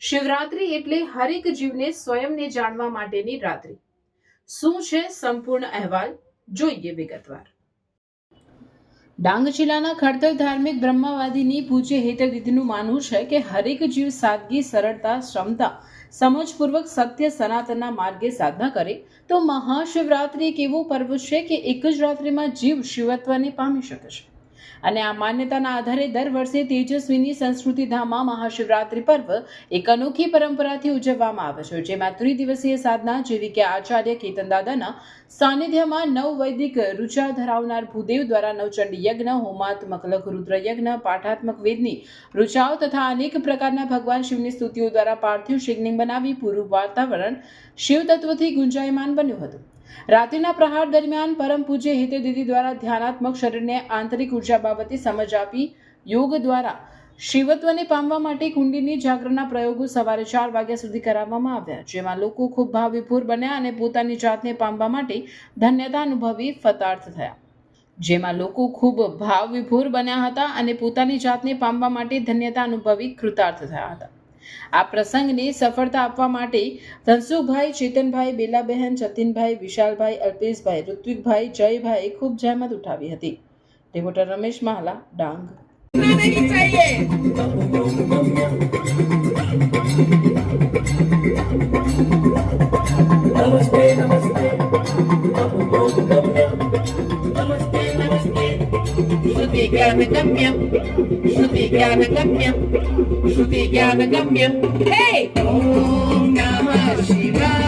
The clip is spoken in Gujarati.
શિવરાત્રી એટલે હરેક જીવને સ્વયંને જાણવા માટેની રાત્રિ. શું છે સંપૂર્ણ અહેવાલ? જોઈએ વિગતવાર. ડાંગ જિલ્લાના ખડતર ધાર્મિક બ્રહ્મવાદીની પૂજ્ય હેતવિધિનું માનવું છે કે હરેક જીવ સાદગી, સરળતા, ક્ષમતા, સમજપૂર્વક સત્ય, સનાતનના માર્ગે સાધના કરે તો મહાશિવરાત્રિ એક એવો પર્વ છે કે એક જ રાત્રિમાં જીવ શિવત્વને પામી શકે છે. અને આ માન્યતાના આધારે દર વર્ષે તેજસ્વીની સંસ્કૃતિ ધામમાં મહાશિવરાત્રિ પર્વ એક અનોખી પરંપરાથી ઉજવવામાં આવે છે, જેમાં ત્રિદિવસીય સાધના જેવી કે આચાર્ય કેતનદાદાના સાનિધ્યમાં નવ વૈદિક રૂચા ધરાવનાર ભૂદેવ દ્વારા નવચંડી યજ્ઞ, હોમાત્મક લઘુ રુદ્ર યજ્ઞ, પાઠાત્મક વેદની રૂચાઓ તથા અનેક પ્રકારના ભગવાન શિવની સ્તુતિઓ દ્વારા પાર્થિવ શિવલિંગ બનાવી પૂરું વાતાવરણ શિવ તત્વથી ગુંજાયમાન બન્યું હતું. રાત્રિના પ્રહાર દરમિયાન પરમ પૂજ્ય હિતે દીદી દ્વારા ધ્યાનાત્મક શરીરને આંતરિક ઊર્જા બાબતે સમજ આપી યોગ દ્વારા શિવત્વને પામવા માટે કુંડીની જાગરણના પ્રયોગો સવારે ચાર વાગ્યા સુધી કરાવવામાં આવ્યા, જેમાં લોકો ખૂબ ભાવવિભોર બન્યા અને પોતાની જાતને પામવા માટે ધન્યતા અનુભવી ફતાર્થ થયા. જેમાં લોકો ખૂબ ભાવ વિભોર બન્યા હતા અને પોતાની જાતને પામવા માટે ધન્યતા અનુભવી કૃતાર્થ થયા હતા. આ પ્રસંગને સફળતા આપવા માટે ધનસુખભાઈ, ચેતનભાઈ, બેલાબહેન, જતીનભાઈ, વિશાલભાઈ, અલ્પેશભાઈ, ઋત્વિકભાઈ, જયભાઈ ખૂબ જહેમત ઉઠાવી હતી. રિપોર્ટર રમેશ મહાલા ડાંગ. नहीं శృతి జ్ఞాన గమ్యం శృతి జ్ఞాన గమ్యం శృతి జ్ఞాన గమ్యం హే ఓం నమ శివాయ